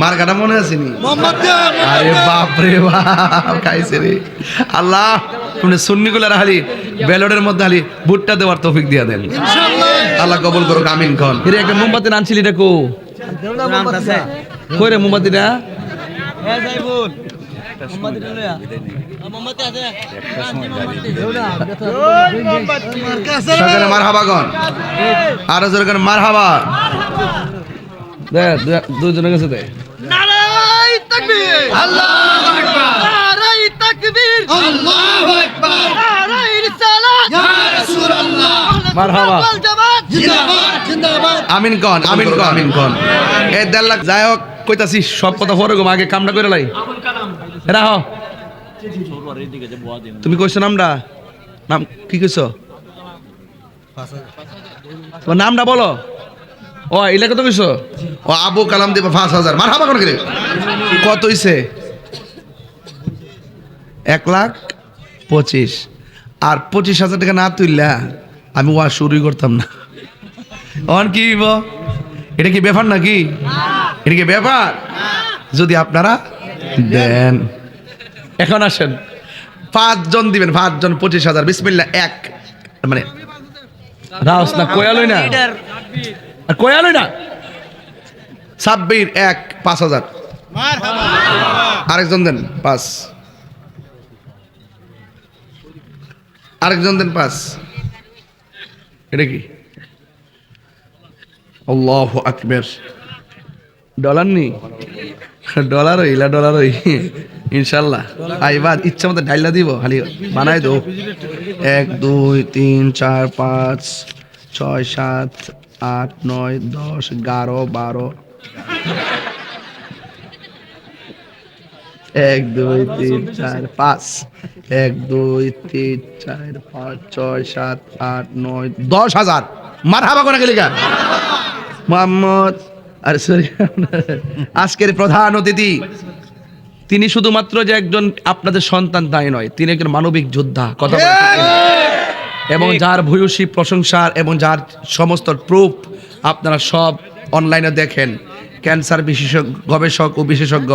মার কাটা মনে আসেনি আরে বাপ রে বাপ খাইছে রে। আল্লাহ তুমি সুন্নি গুলার হালি ব্যালটের মধ্যে হালি ভুট্টা দেওয়ার তৌফিক দিয়া দেন। আল্লাহ কবুল করুক আমিন খন। এর একটা মোমবাতি আনছিলি এটা কো। কই রে মোমবাতিটা? মার হাবা গন আরও জোরে মার হাবা দুজনের কাছে দে। নারাই তাকবীর আল্লাহু আকবার। নারাই তাকবীর। আল্লাহু আকবার। নারাই রিসালাত। ইয়া রাসূলুল্লাহ। মারহাবা। জামাত। জিন্দাবাদ জিন্দাবাদ। আমিন কন আমিন কন আমিন কন। এ দেড় লাখ যাই হোক কইতাছি সব কথা পরে গো আগে কামটা করে লাই। রাহ তুমি কইছো নামটা? নাম কি কইছো? তোমার নামটা বলো। ও এলাকা তো কইছো? ও আবু কালাম দেব পাঁচ হাজার। মার হাবা কোন কত হইছে? এক লাখ পঁচিশ। আর পঁচিশ হাজার টাকা না তুললা আমি ওয়া শুরুই করতাম না। অন কি? এটা কি ব্যাপার নাকি? এটা কি ব্যাপার? যদি আপনারা দেন। এখন আসেন। পাঁচজন দিবেন পাঁচজন পঁচিশ হাজার। বিসমিল্লা এক। মানে রাউস না কয়ালই না। আর কয়ালই না সাব্বির এক পাঁচ হাজার। আরেকজন দেন পাঁচ। আরেকজন দেন পাঁচ। এটা কি? আল্লাহ আকবার। ডলার নি? ডলার ইলা ডলার ওই ইনশাল্লাহ আইবার ইচ্ছা মতো ঢাইলা দিব খালি বানাই দো। এক দুই তিন চার পাঁচ ছয় সাত আট, নয়, দশ, এগারো, বারো। এক, দুই, তিন, চার, পাঁচ। এক, দুই, তিন, চার, পাঁচ, ছয়, সাত, আট, নয়, দশ হাজার। মার হাবা করে গেলি মোহাম্মদ, আরে সরি। আজকের প্রধান অতিথি, তিনি শুধুমাত্র যে একজন আপনাদের সন্তান তাই নয়, তিনি একজন মানবিক যোদ্ধা, কথা। এবং যার ভূয়সী প্রশংসার এবং যার সমস্ত প্রুফ আপনারা সব অনলাইনে দেখেন। ক্যান্সার বিশেষজ্ঞ গবেষক ও বিশেষজ্ঞ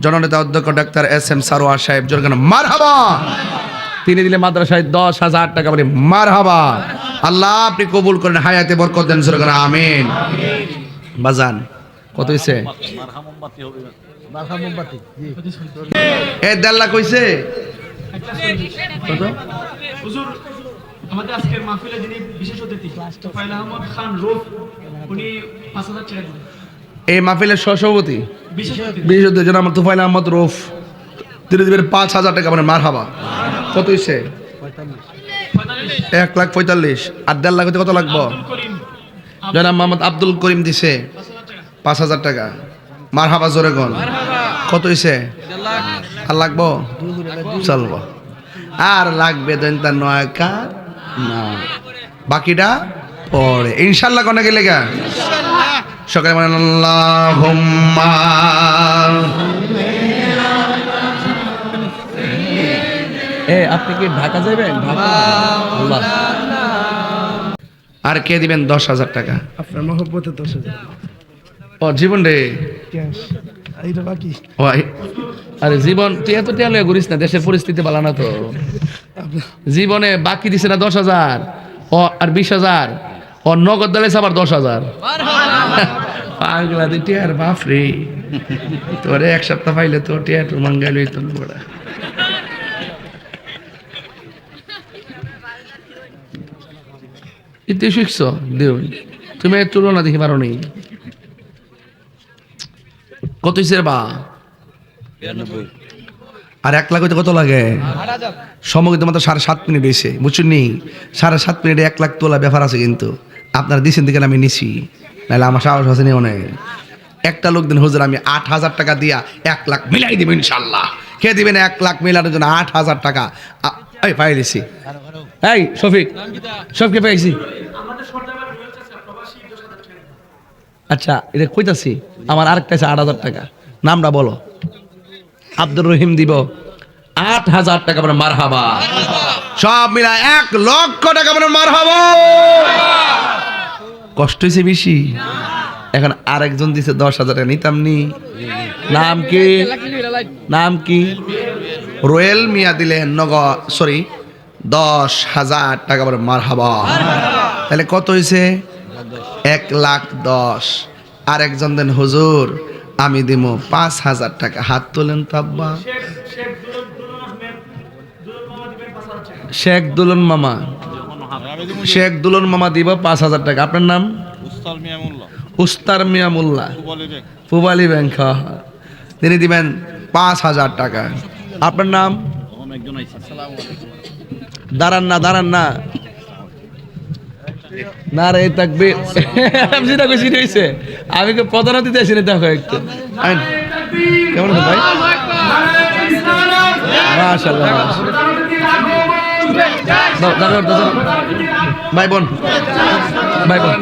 জননেতা অধ্যক্ষ ডাক্তার এস এম সারোয়া সাহেব জোরগান মার হাবা তিনি দিলে মাদ্রাসায় দশ হাজার টাকা মানে মার হাবা আল্লাহ আপনি কবুল করেন হায়াতে বরকত দেন জোরগান আমিন। বাজান কত হয়েছে এ দেড় লাখ হয়েছে হুজুর আমাদের আজকের মাহফিলে যিনি বিশেষ অতিথি তোফাইল আহমদ খান রুফ উনি পাঁচ হাজার টাকা দিলেন। এই মাহফিলের সহসভাপতি? বিশেষ অতিথি। জনাব তুফাইল আহমদ রুফ। তিনি দেবেন পাঁচ হাজার টাকা মানে মার হাবা কত হয়েছে এক লাখ পঁয়তাল্লিশ। আর দেড় লাখ হতে কত লাগবো? জনাব মোহাম্মদ আব্দুল করিম দিছে পাঁচ হাজার টাকা। মার হাবা জোরে গন কত হয়েছে আর লাগবো? চলবো। আর লাগবে দেন তার নয় কার না। বাকিটা পরে। ইনশাল্লাহ কোনে গেলে গা? সকালে মানে আল্লাহ এ আপনি কি ঢাকা যাবেন? আল্লাহ। আর কে দিবেন দশ হাজার টাকা? আপনার মহব্বতে দশ হাজার। ও জীবন রে। বাকি। ও, আই- আরে জীবন তুই এত টেলে ঘুরিস না দেশের পরিস্থিতি ভালো না তো। জীবনে বাকি দিছে না দশ হাজার। ও আর বিশ হাজার। ও নগদ দলে আবার দশ হাজার। পাগলা তুই টিয়ার বাপ রে তোরে এক সপ্তাহ পাইলে তো টিয়ার মাঙ্গাল হইতো বড়া। ইতি শিখছ? দেও। তুমি এর তুলনা দেখি পারো নি। কত বা? আর এক লাখ হইতে কত লাগে? সময় মাত্র সাড়ে সাত মিনিট হয়েছে বুঝছেন? নি সাড়ে সাত মিনিটে এক লাখ তোলা ব্যাপার আছে কিন্তু। আপনারা দিচ্ছেন দিকে আমি নিছি, নাহলে আমার সাহস আছে নি অনেক। একটা লোক দিন, হুজুর, আমি আট হাজার টাকা দিয়া এক লাখ মিলাই দিব ইনশাল্লাহ কে দিবেন এক লাখ মিলানোর জন্য আট হাজার টাকা? এই পাই দিছি। এই, শফিক সবকে পাইছি আচ্ছা এটা কইতাছি, আমার আরেকটা আছে আট হাজার টাকা। নামটা বলো। আব্দুর রহিম দিব। আট হাজার টাকা মানে মার হাবা সব মিলা এক লক্ষ টাকা মানে মার হাবা কষ্ট হয়েছে বেশি। এখন আরেকজন দিছে দশ হাজার টাকা, নিতাম নি। নাম কি? নাম কি? রোয়েল মিয়া দিলেন নগ, সরি, দশ হাজার টাকা বলে মার হাবা তাহলে কত হয়েছে? এক লাখ দশ। আর একজন দেন হুজুর আমি দিব পাঁচ হাজার টাকা। হাত তোলেন তো আব্বা। শেখ দুলন মামা। শেখ দুলন মামা দিব পাঁচ হাজার টাকা। আপনার নাম? উস্তার মিয়া মোল্লা বলে পুবালি ব্যাংক। হ্যাঁ, হ্যাঁ। তিনি দিবেন পাঁচ হাজার টাকা। আপনার নাম? দাঁড়ান না দাঁড়ান না। না রে যেটা কইছি হয়েছে আমি কে প্রধানতি দিয়েছি না দেখো একটু। কেমন ভাই? মাশাআল্লাহ। ভাই বোন। ভাই বোন।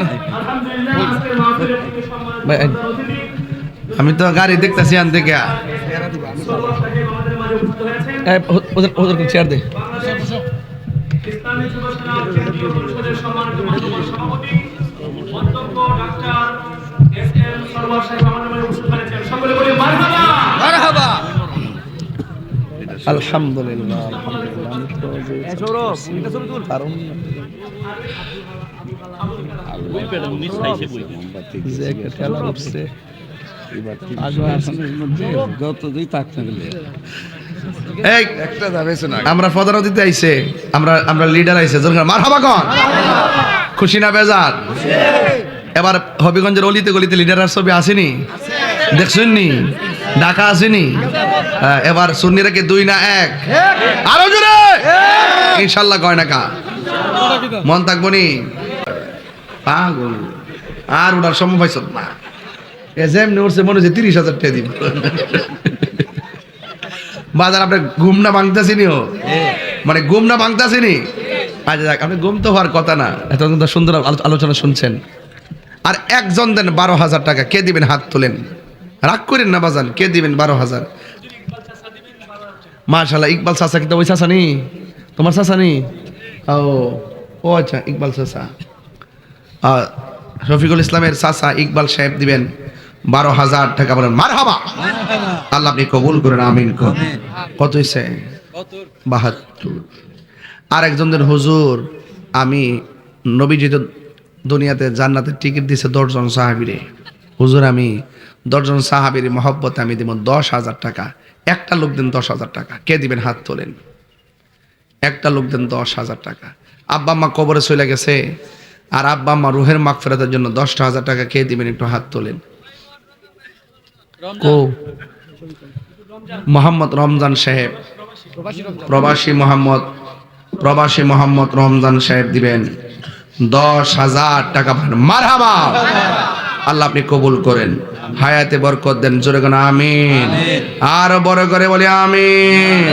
ভাই আমি তো গাড়ি দেখতেছি আন থেকে চেয়ার দে। ইসলামী যুব সেনা কেন্দ্রীয় পরিষদের সম্মানিত মাননীয় সভাপতি অধ্যক্ষ ডাক্তার এস এম সরওয়ার সাহেব আমাদের মাঝে উপস্থিত হয়েছেন। সকলে বলি মারহাবা! আলহামদুলিল্লাহ ঠেলা উঠছে। এই, আমরা প্রধানতিতে আইছে আমরা আমরা লিডার আইছে। মার হাবা কন। খুশি না বেজার? এবার হবিগঞ্জের অলিতে গলিতে লিডারের ছবি আসেনি? দেখছেন নি ঢাকা আসেনি এবার সুন্নিরা কি দুই না এক? আরও জোরে! ইনশাল্লাহ কয় না কা? মন থাকব নি? পাগল। আর ওনার সময় পাইছ না। এ যেমনি উঠছে মনে হচ্ছে তিরিশ হাজার টাকা দিব। বাজার আপনি ঘুম না ভাঙতেছি নি ও মানে ঘুম না ভাঙতেছি নি আচ্ছা যাক আপনি ঘুম তো হওয়ার কথা না। এত সুন্দর আলোচনা শুনছেন। আর একজন দেন বারো হাজার টাকা কে দিবেন হাত তোলেন? রাগ করেন না বাজান কে দিবেন বারো হাজার? মাশাল্লাহ ইকবাল চাচা কিন্তু ওই চাচা নি তোমার চাচা নি ও ও আচ্ছা ইকবাল আহ, রফিকুল ইসলামের চাচা ইকবাল সাহেব দিবেন। বারো হাজার টাকা বলেন মার হাবা আল্লাহ আপনি কবুল করেন আমিন কত হয়েছে বাহাত্তর। আর একজনদের হুজুর আমি নবীজি তো দুনিয়াতে জান্নাতের টিকিট দিছে দশজন সাহাবিরে। হুজুর আমি দশজন সাহাবির মহব্বতে আমি দিব দশ হাজার টাকা। একটা লোক দেন দশ হাজার টাকা। কে দিবেন? হাত তোলেন। একটা লোক দেন দশ হাজার টাকা। আব্বা আম্মা কবরে চলে গেছে। আর আব্বা আম্মা রুহের মাগ ফেরাতের জন্য দশটা হাজার টাকা কে দিবেন? একটু হাত তোলেন। মোহাম্মদ রমজান সাহেব। প্রবাসী মোহাম্মদ প্রবাসী মোহাম্মদ রমজান সাহেব দিবেন। দশ হাজার টাকা মারহাবা। আল্লাহ আপনি কবুল করেন। হায়াতে বরকত দেন। জোরে কোন আমিন। আরও বড় করে বলি, আমিন।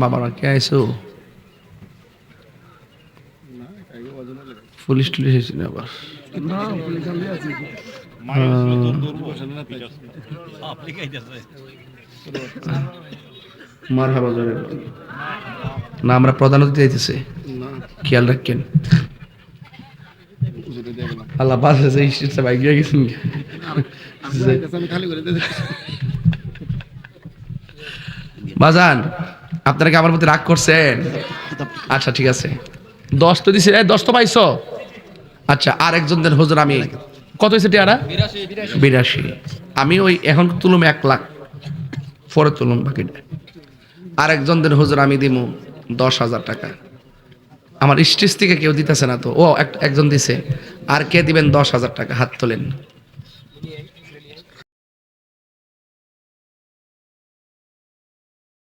বাবারা, কে আইসো পুলিশ টুলিশ আবার? মার হাবা জোরে বলেন। না আমরা প্রধান অতিথি যাইতেছে খেয়াল রাখেন। আল্লাহ বাসে যে স্টেটটা বাইক দিয়ে গেছেন। বাজান আপনারা কি আমার প্রতি রাগ করছেন? আচ্ছা ঠিক আছে। দশ তো দিছে। দশ তো পাইছো? আচ্ছা আর একজন দেন হুজুর আমি কত হয়েছে টিয়ারা? বিরাশি। আমি ওই এখন তুলুম এক লাখ, পরে তুলুম বাকিটা। আর একজন দেন হুজুর আমি দিমু দশ হাজার টাকা। আমার স্টেজ থেকে কেউ দিতেছে না তো। ও এক- একজন দিছে। আর কে দিবেন দশ হাজার টাকা? হাত তোলেন।